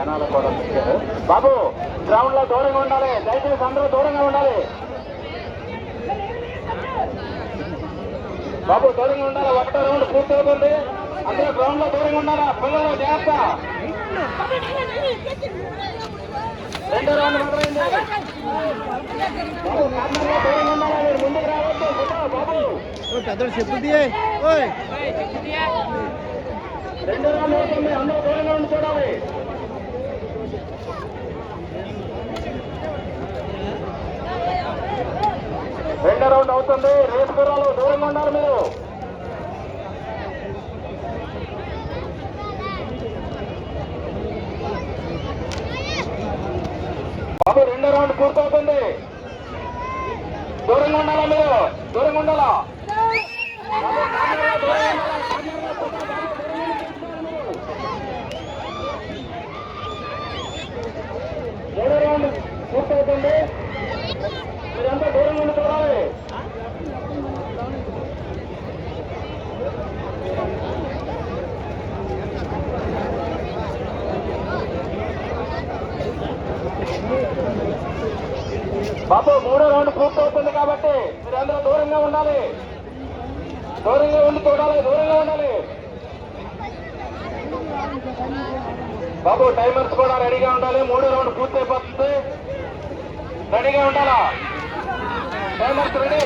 జనాలు కూడా వచ్చారు. బాబు గ్రౌండ్లో దూరంగా ఉండాలి. దయచేసి అందరూ దూరంగా ఉండాలి. బాబు దూరంగా ఉండాలి? ఒకటో రౌండ్ పూర్తి అవుతుంది. అందరూ గ్రౌండ్లో దూరంగా ఉండాలా? పిల్లలు జాగ్రత్త. రెండో రౌండ్ మొదలైంది. బాబు కార్నర్లో దూరంగా ఉండాలా? మీరు ముందుకు రావద్దు. ఫోటో బాబు. పెద్దలు చెప్పు తీయే. ఓయ్. రెండో రౌండ్ అవుతుంది. అందరూ దూరంగా ఉండి చూడాలి రౌండ్ అవుతుంది. రేపు గుర్రాలు దూరంగా ఉండాలి మీరు. బాబు రెండో రౌండ్ పూర్తవుతుంది. దూరంగా ఉండాలా మీరు? దూరంగా ఉండాలా మూడో రౌండ్ పూర్తవుతుంది. మీరంతా దూరంగా ఉండి చూడాలి బాబు మూడో రౌండ్ పూర్తవుతుంది కాబట్టి మీరందరూ దూరంగా ఉండాలి. దూరంగా ఉండి చూడాలి దూరంగా ఉండాలి. బాబు టైమర్స్ కూడా రెడీగా ఉండాలి. మూడో రౌండ్ పూర్తి అయిపోతుంది రెడీగా ఉండాలా? Timers ready.